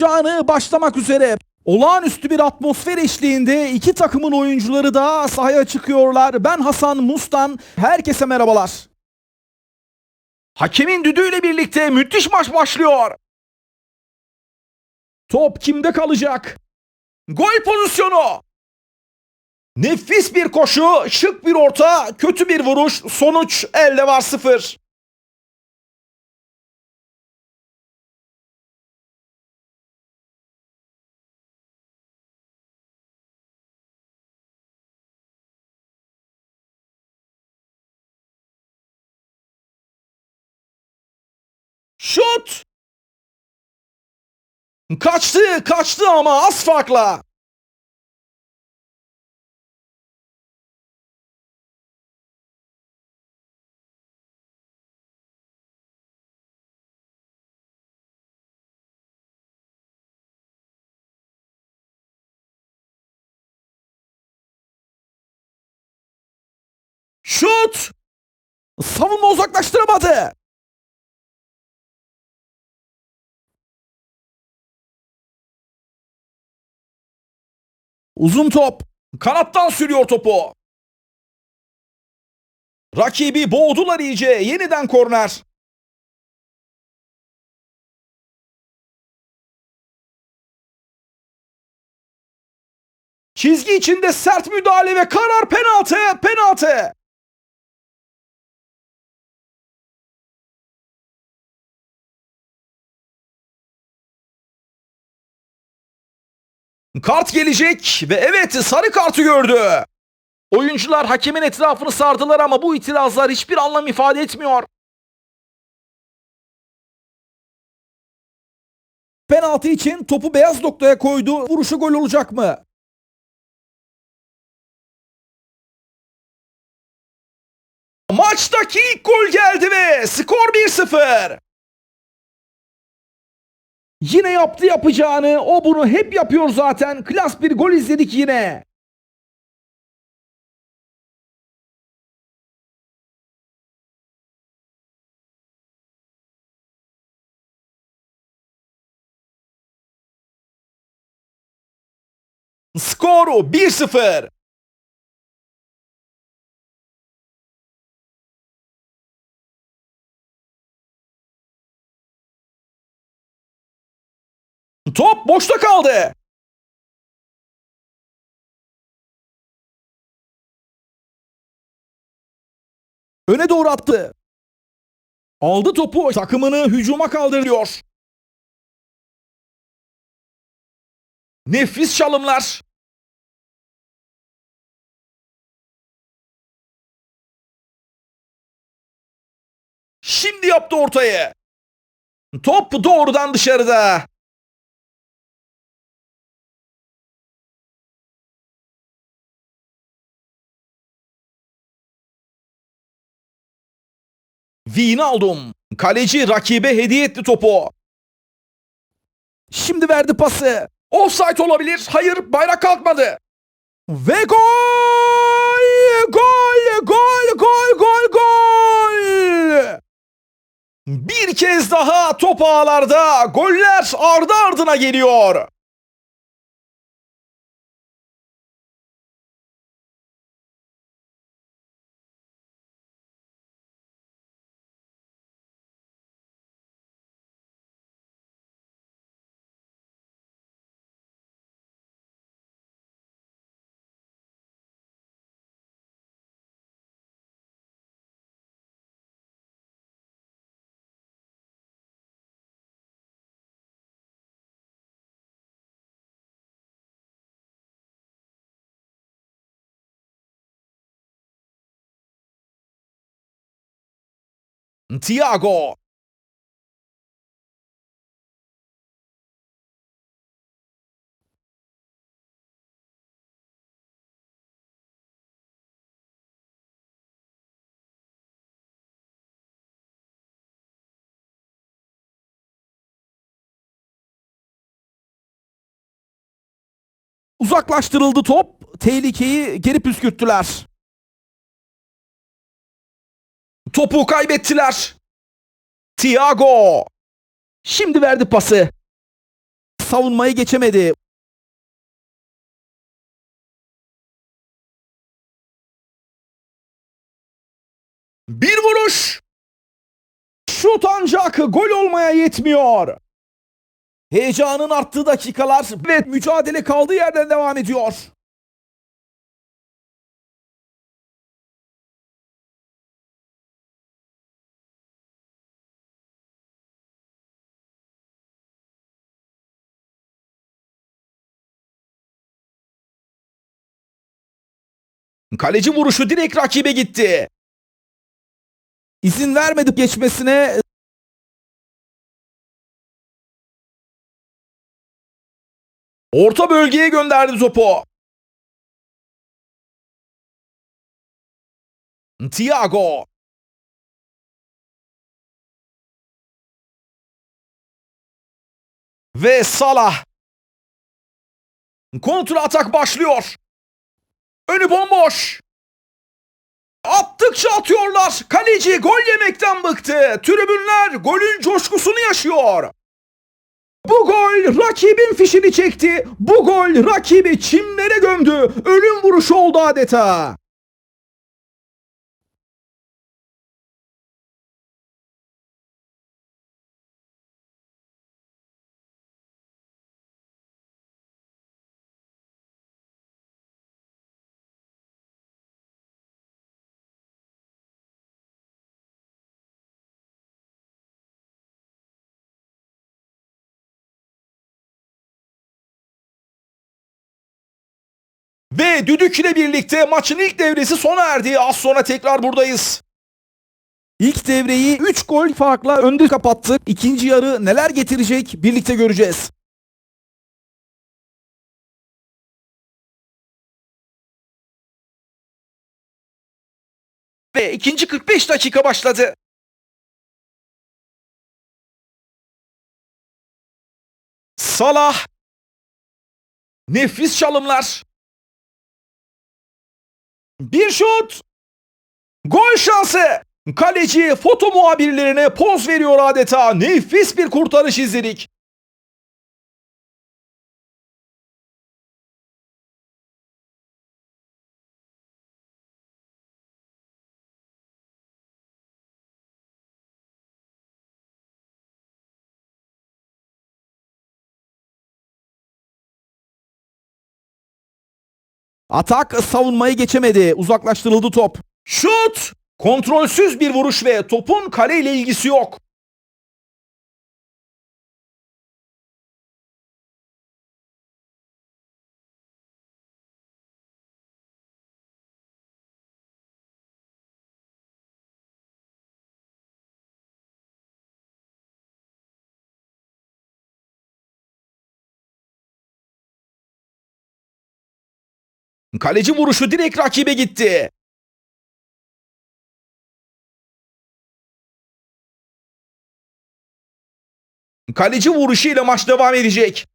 Canı başlamak üzere. Olağanüstü bir atmosfer eşliğinde iki takımın oyuncuları da sahaya çıkıyorlar. Ben Hasan Mustan. Herkese merhabalar. Hakemin düdüğüyle birlikte müthiş maç başlıyor. Top kimde kalacak? Gol pozisyonu. Nefis bir koşu, şık bir orta, kötü bir vuruş, sonuç elde var sıfır. Şut! Kaçtı, kaçtı ama az farkla. Şut! Savunma uzaklaştıramadı. Uzun top. Kanattan sürüyor topu. Rakibi boğdular iyice. Yeniden korner. Çizgi içinde sert müdahale ve karar penaltı. Penaltı. Kart gelecek ve evet sarı kartı gördü. Oyuncular hakemin etrafını sardılar ama bu itirazlar hiçbir anlam ifade etmiyor. Penaltı için topu beyaz noktaya koydu. Vuruşu gol olacak mı? Maçtaki ilk gol geldi ve skor 1-0. Yine yaptı yapacağını. O bunu hep yapıyor zaten. Klas bir gol izledik yine. Skoru 1-0. Top boşta kaldı. Öne doğru attı. Aldı topu takımını hücuma kaldırıyor. Nefis çalımlar. Şimdi yaptı ortayı. Top doğrudan dışarıda. Wijnaldum. Kaleci rakibe hediye etti topu. Şimdi verdi pası. Offside olabilir. Hayır bayrak kalkmadı. Ve gol! Gol! Gol! Gol! Gol! Gol! Bir kez daha top ağlarda. Goller ardı ardına geliyor. Thiago. Uzaklaştırıldı top. Tehlikeyi geri püskürttüler. Topu kaybettiler. Thiago. Şimdi verdi pası. savunmayı geçemedi. Bir vuruş. Şut ancak gol olmaya yetmiyor. Heyecanın arttığı dakikalar ve mücadele kaldığı yerden devam ediyor. Kaleci vuruşu direkt rakibe gitti. İzin vermedik geçmesine. Orta bölgeye gönderdi topu. Thiago. Ve Salah. Kontra atak başlıyor. Önü bomboş. Attıkça atıyorlar. Kaleci gol yemekten bıktı. Tribünler golün coşkusunu yaşıyor. Bu gol rakibin fişini çekti. Bu gol rakibi çimlere gömdü. Ölüm vuruşu oldu adeta. Ve düdük ile birlikte maçın ilk devresi sona erdi. Az sonra tekrar buradayız. İlk devreyi 3 gol farkla önde kapattı. İkinci yarı neler getirecek birlikte göreceğiz. Ve ikinci 45 dakika başladı. Salah. Nefis çalımlar. Bir şut. Gol şansı. Kaleci foto muhabirlerine poz veriyor adeta. Nefis bir kurtarış izledik. Atak savunmayı geçemedi. Uzaklaştırıldı top. Şut! Kontrolsüz bir vuruş ve topun kaleyle ilgisi yok. Kaleci vuruşu direkt rakibe gitti. Kaleci vuruşuyla maç devam edecek.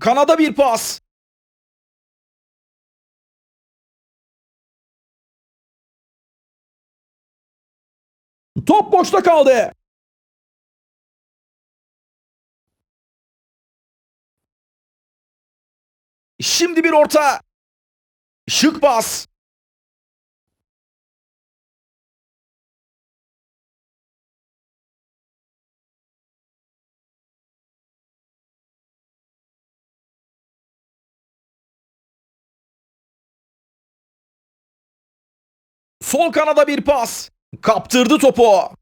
Kanada bir pas. Top boşta kaldı. Şimdi bir orta. Şık bas. Sol kanada bir pas. Kaptırdı topu.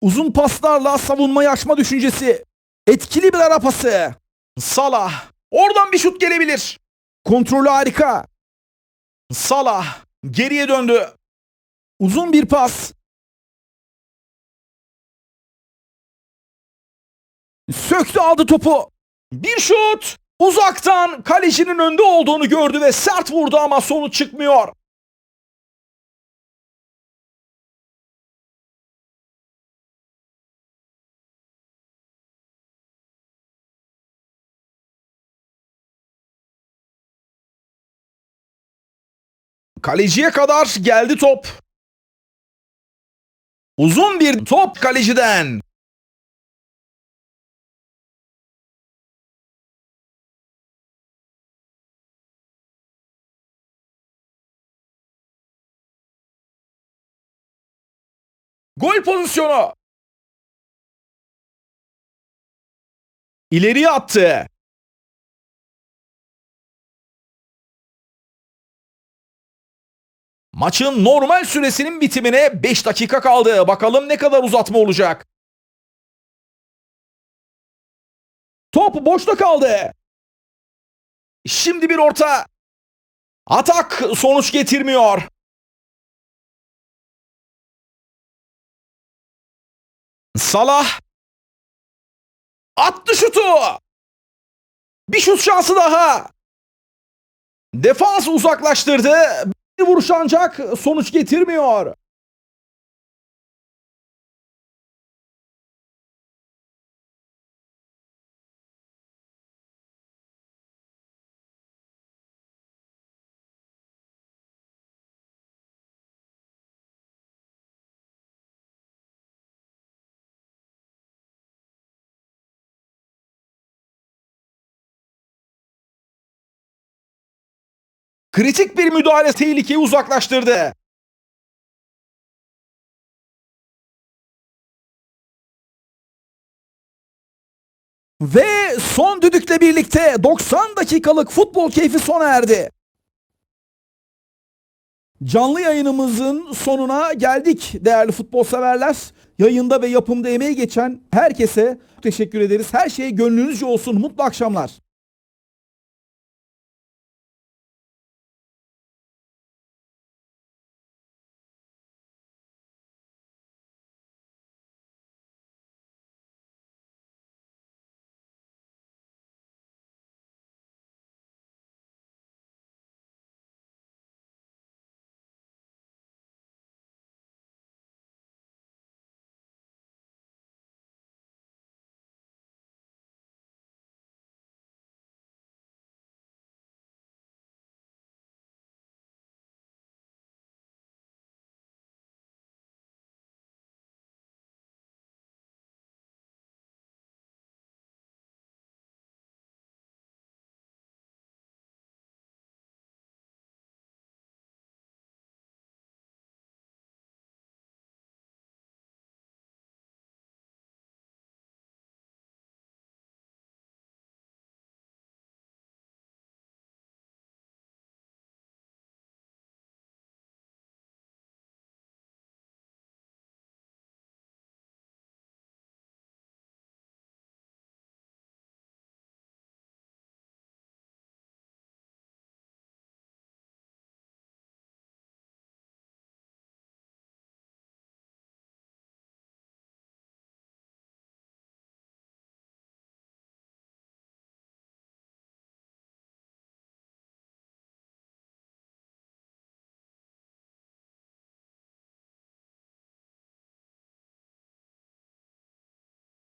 Uzun paslarla savunmayı aşma düşüncesi. Etkili bir ara pası. Salah. Oradan bir şut gelebilir. Kontrolü harika. Salah. Geriye döndü. Uzun bir pas. Söktü aldı topu. Bir şut. Uzaktan kalecinin önde olduğunu gördü ve sert vurdu ama sonuç çıkmıyor. Kaleciye kadar geldi top. Uzun bir top kaleciden. Gol pozisyonu. İleriye attı. Maçın normal süresinin bitimine 5 dakika kaldı. Bakalım ne kadar uzatma olacak. Top boşta kaldı. Şimdi bir orta. Atak sonuç getirmiyor. Salah attı şutu. Bir şut şansı daha. Defans uzaklaştırdı. Bir vuruş ancak sonuç getirmiyor. Kritik bir müdahale tehlikeyi uzaklaştırdı. Ve son düdükle birlikte 90 dakikalık futbol keyfi sona erdi. Canlı yayınımızın sonuna geldik değerli futbol severler. Yayında ve yapımda emeği geçen herkese teşekkür ederiz. Her şey gönlünüzce olsun. Mutlu akşamlar.